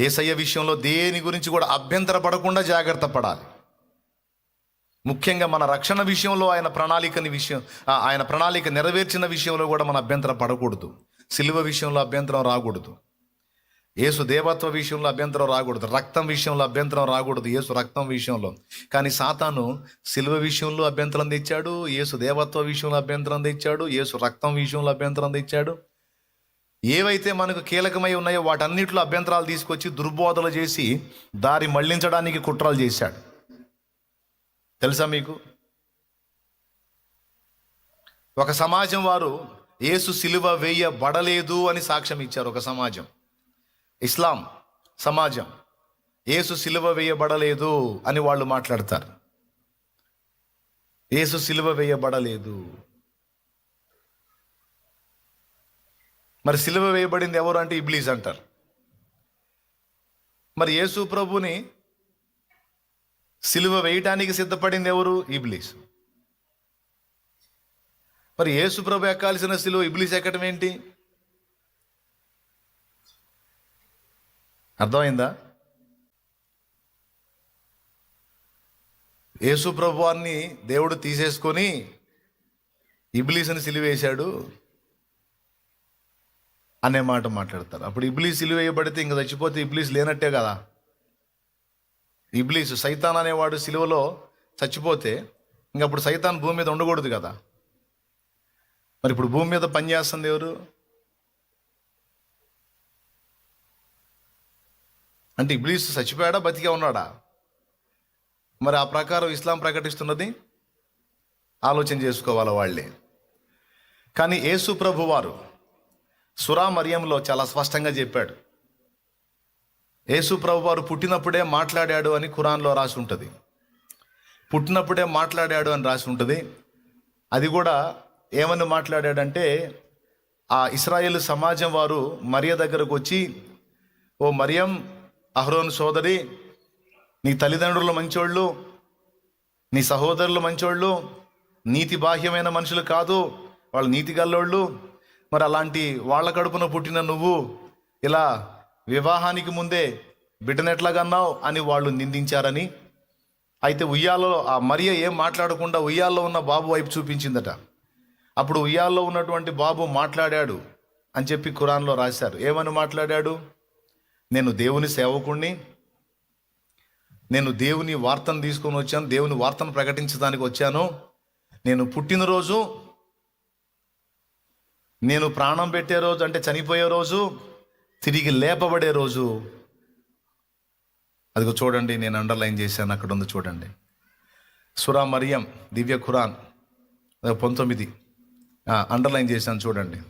ఏసయ్య విషయంలో దేని గురించి కూడా అభ్యంతర పడకుండా జాగ్రత్త పడాలి. ముఖ్యంగా మన రక్షణ విషయంలో ఆయన ప్రణాళికని విషయం ఆయన ప్రణాళిక నెరవేర్చిన విషయంలో కూడా మన అభ్యంతరం పడకూడదు. సిలువ విషయంలో అభ్యంతరం రాకూడదు. యేసు దేవత్వ విషయంలో అభ్యంతరం రాకూడదు. రక్తం విషయంలో అభ్యంతరం రాకూడదు యేసు రక్తం విషయంలో. కానీ సాతాను సిలువ విషయంలో అభ్యంతరం తెచ్చాడు యేసు దేవత్వ విషయంలో అభ్యంతరం తెచ్చాడు యేసు రక్తం విషయంలో అభ్యంతరం తెచ్చాడు. ఏవైతే మనకు కీలకమై ఉన్నాయో వాటన్నిటిలో అభ్యంతరాలు తీసుకొచ్చి దుర్బోధలు చేసి దారి మళ్ళించడానికి కుట్రలు చేశాడు. తెలుసా మీకు? ఒక సమాజం వారు ఏసు సిలువ వేయబడలేదు అని సాక్ష్యం ఇచ్చారు ఒక సమాజం. ఇస్లాం సమాజం ఏసు సిలువ వేయబడలేదు అని వాళ్ళు మాట్లాడతారు. ఏసు సిలువ వేయబడలేదు మరి సిలువ వేయబడింది ఎవరు అంటే ఇబ్లీజ్ అంటారు. మరి యేసు ప్రభుని సిలువ వేయటానికి సిద్ధపడింది ఎవరు? ఇబ్లీస్. మరి యేసు ప్రభు ఎక్కాల్సిన సిలువ ఇబ్లీస్ ఎక్కడం ఏంటి? అర్థమైందా? యేసు ప్రభువాన్ని దేవుడు తీసేసుకొని ఇబ్లీస్ని సిలువేశాడు. అనే మాట మాట్లాడతారు. అప్పుడు ఇబ్లీస్ సిలువేయబడితే ఇంక చచ్చిపోతే ఇబ్లీస్ లేనట్టే కదా. ఇబ్లీస్ సైతాన్ అనేవాడు సిలువలో చచ్చిపోతే ఇంక అప్పుడు సైతాన్ భూమి మీద ఉండకూడదు కదా. మరి ఇప్పుడు భూమి మీద పనిచేస్తుంది ఎవరు? అంటే ఇబ్లీస్ చచ్చిపోయాడా బతికే ఉన్నాడా? మరి ఆ ప్రకారం ఇస్లాం ప్రకటిస్తున్నది? ఆలోచన చేసుకోవాలి వాళ్ళే. కానీ యేసు ప్రభు వారు సురా మరియంలో చాలా స్పష్టంగా చెప్పాడు. యేసు ప్రభు వారు పుట్టినప్పుడే మాట్లాడాడు అని ఖురాన్లో రాసి ఉంటుంది. పుట్టినప్పుడే మాట్లాడాడు అని రాసి ఉంటుంది. అది కూడా ఏమని మాట్లాడాడంటే ఆ ఇస్రాయేల్ సమాజం వారు మరియ దగ్గరకు వచ్చి ఓ మరియం అహ్రోన్ సోదరి నీ తల్లిదండ్రులు మంచోళ్ళు నీ సహోదరులు మంచోళ్ళు నీతి బాహ్యమైన మనుషులు కాదు వాళ్ళు నీతి గల్లోళ్ళు మరి అలాంటి వాళ్ళ కడుపున పుట్టిన నువ్వు ఇలా వివాహానికి ముందే బిడ్డనెట్లాగన్నావు అని వాళ్ళు నిందించారని అయితే ఉయ్యాలో ఆ మరియ ఏం మాట్లాడకుండా ఉయ్యాల్లో ఉన్న బాబు వైపు చూపించిందట. అప్పుడు ఉయ్యాల్లో ఉన్నటువంటి బాబు మాట్లాడాడు అని చెప్పి ఖురాన్లో రాశారు. ఏమని మాట్లాడాడు? నేను దేవుని సేవకుణ్ణి నేను దేవుని వార్తను తీసుకొని వచ్చాను దేవుని వార్తను ప్రకటించడానికి వచ్చాను. నేను పుట్టినరోజు నేను ప్రాణం పెట్టే రోజు అంటే చనిపోయే రోజు తిరిగి లేపబడే రోజు. అదిగో చూడండి నేను అండర్లైన్ చేశాను అక్కడ ఉంది చూడండి. సురా మరియం దివ్య ఖురాన్. పంతొమ్మిది. అండర్లైన్ చేశాను చూడండి.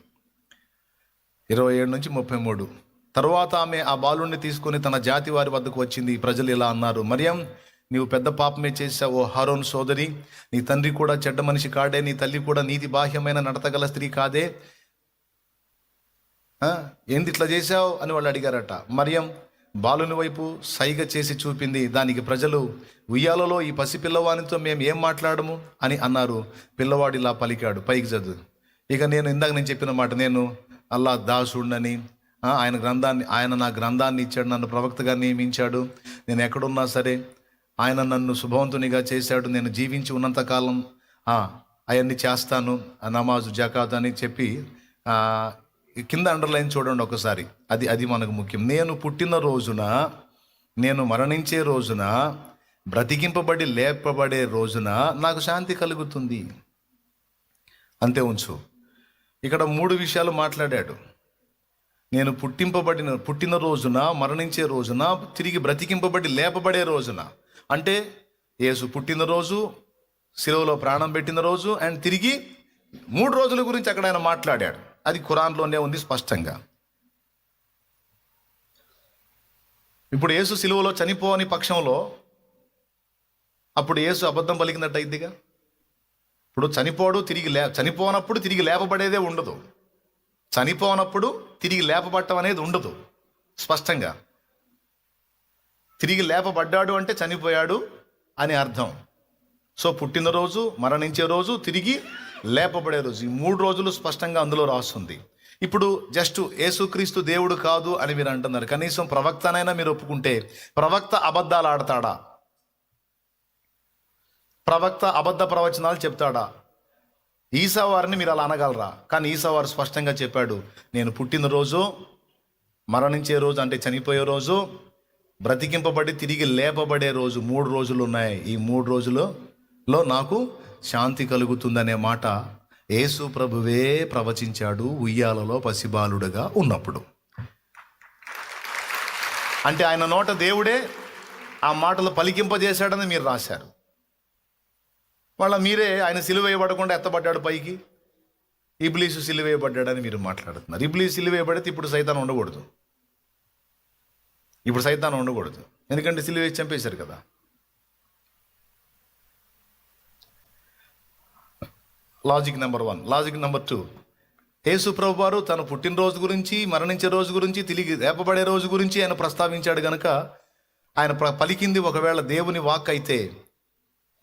ఇరవై ఏడు నుంచి ముప్పై మూడు. తర్వాత ఆమె ఆ బాలుణ్ణి తీసుకొని తన జాతి వారి వద్దకు వచ్చింది. ప్రజలు ఇలా అన్నారు మరియం నీవు పెద్ద పాపమే చేశావు ఓ హరోన్ సోదరి. నీ తండ్రి కూడా చెడ్డ మనిషి కాడే నీ తల్లి కూడా నీతి బాహ్యమైన నడతగల స్త్రీ కాదే. ఏంది ఇట్లా చేశావు అని వాళ్ళు అడిగారట. మరియం బాలుని వైపు సైగ చేసి చూపింది. దానికి ప్రజలు ఉయ్యాలలో ఈ పసి పిల్లవానితో మేము ఏం మాట్లాడము అని అన్నారు. పిల్లవాడు ఇలా పలికాడు పైకి చదువు ఇక నేను ఇందాక నేను చెప్పిన మాట నేను అల్లా దాసుడినని ఆయన గ్రంథాన్ని ఆయన నా గ్రంథాన్ని ఇచ్చాడు నన్ను ప్రవక్తగా నియమించాడు. నేను ఎక్కడున్నా సరే ఆయన నన్ను శుభవంతునిగా చేశాడు. నేను జీవించి ఉన్నంతకాలం అవన్నీ చేస్తాను నమాజు జకాత్ అని చెప్పి కింద అండర్లైన్ చూడండి ఒకసారి. అది అది మనకు ముఖ్యం. నేను పుట్టిన రోజున నేను మరణించే రోజున బ్రతికింపబడి లేపబడే రోజున నాకు శాంతి కలుగుతుంది. అంతే ఉంచు. ఇక్కడ మూడు విషయాలు మాట్లాడాడు. నేను పుట్టింపబడిన పుట్టిన రోజున మరణించే రోజున తిరిగి బ్రతికింపబడి లేపబడే రోజున. అంటే యేసు పుట్టినరోజు సిలువలో ప్రాణం పెట్టిన రోజు అండ్ తిరిగి మూడు రోజుల గురించి అక్కడ ఆయన మాట్లాడాడు. అది ఖురాన్లోనే ఉంది స్పష్టంగా. ఇప్పుడు యేసు సిలువలో చనిపోని పక్షంలో అప్పుడు యేసు అబద్ధం పలికినట్టు ఇప్పుడు చనిపోడు తిరిగి లే చనిపోనప్పుడు తిరిగి లేపబడేదే ఉండదు. చనిపోనప్పుడు తిరిగి లేపబట్టం అనేది ఉండదు. స్పష్టంగా. తిరిగి లేపబడ్డాడు అంటే చనిపోయాడు అని అర్థం. సో పుట్టినరోజు మరణించే రోజు తిరిగి లేపబడే రోజు ఈ మూడు రోజులు స్పష్టంగా అందులో రాస్తుంది. ఇప్పుడు జస్ట్ యేసుక్రీస్తు దేవుడు కాదు అని మీరు అంటున్నారు. కనీసం ప్రవక్తనైనా మీరు ఒప్పుకుంటే ప్రవక్త అబద్ధాలు ఆడతాడా? ప్రవక్త అబద్ధ ప్రవచనాలు చెప్తాడా? ఈసావారిని మీరు అలా అనగలరా? కానీ ఈసావారు స్పష్టంగా చెప్పాడు నేను పుట్టినరోజు మరణించే రోజు అంటే చనిపోయే రోజు బ్రతికింపబడి తిరిగి లేపబడే రోజు మూడు రోజులు ఉన్నాయి. ఈ మూడు రోజులు లో నాకు శాంతి కలుగుతుందనే మాట యేసు ప్రభువే ప్రవచించాడు ఉయ్యాలలో పసిబాలుడుగా ఉన్నప్పుడు. అంటే ఆయన నోట దేవుడే ఆ మాటలు పలికింపజేశాడని మీరు రాశారు. వాళ్ళ మీరే ఆయన సిలువేయబడకుండా ఎత్తబడ్డాడు పైకి. ఇబ్లీసు సిలువేయబడ్డాడని మీరు మాట్లాడుతున్నారు. ఇబ్లీసు సిలువేయబడితే ఇప్పుడు సైతాన్ ఉండకూడదు. ఇప్పుడు సైతాన్ ఉండకూడదు. ఎందుకంటే సిలువేసి చంపేశారు కదా. Logic number one logic number two Yesu ప్రభు వారు తన పుట్టినరోజు గురించి మరణించే రోజు గురించి తిరిగి రేపబడే రోజు గురించి ఆయన ప్రస్తావించాడు గనక ఆయన పలికింది ఒకవేళ దేవుని వాక్ అయితే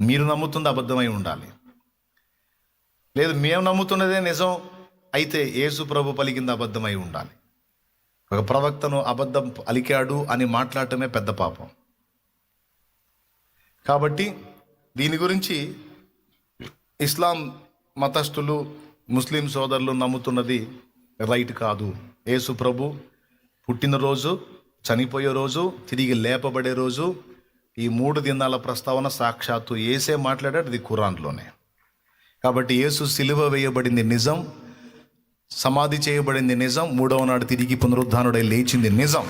మీరు నమ్ముతుంది అబద్ధమై ఉండాలి. లేదు మేము నమ్ముతున్నదే నిజం అయితే యేసు ప్రభు పలికింది అబద్ధమై ఉండాలి. ఒక ప్రవక్తను అబద్ధం అలికాడు అని మాట్లాడటమే పెద్ద పాపం. కాబట్టి దీని గురించి ఇస్లాం మతస్థులు ముస్లిం సోదరులు నమ్ముతున్నది రైట్ కాదు. యేసు ప్రభు పుట్టినరోజు చనిపోయే రోజు తిరిగి లేపబడే రోజు ఈ మూడు దినాల ప్రస్తావన సాక్షాత్తు ఏసే మాట్లాడాడు ఇది ఖురాన్లోనే. కాబట్టి యేసు సిలువ వేయబడింది నిజం సమాధి చేయబడింది నిజం మూడవ నాడు తిరిగి పునరుద్ధానుడై లేచింది నిజం.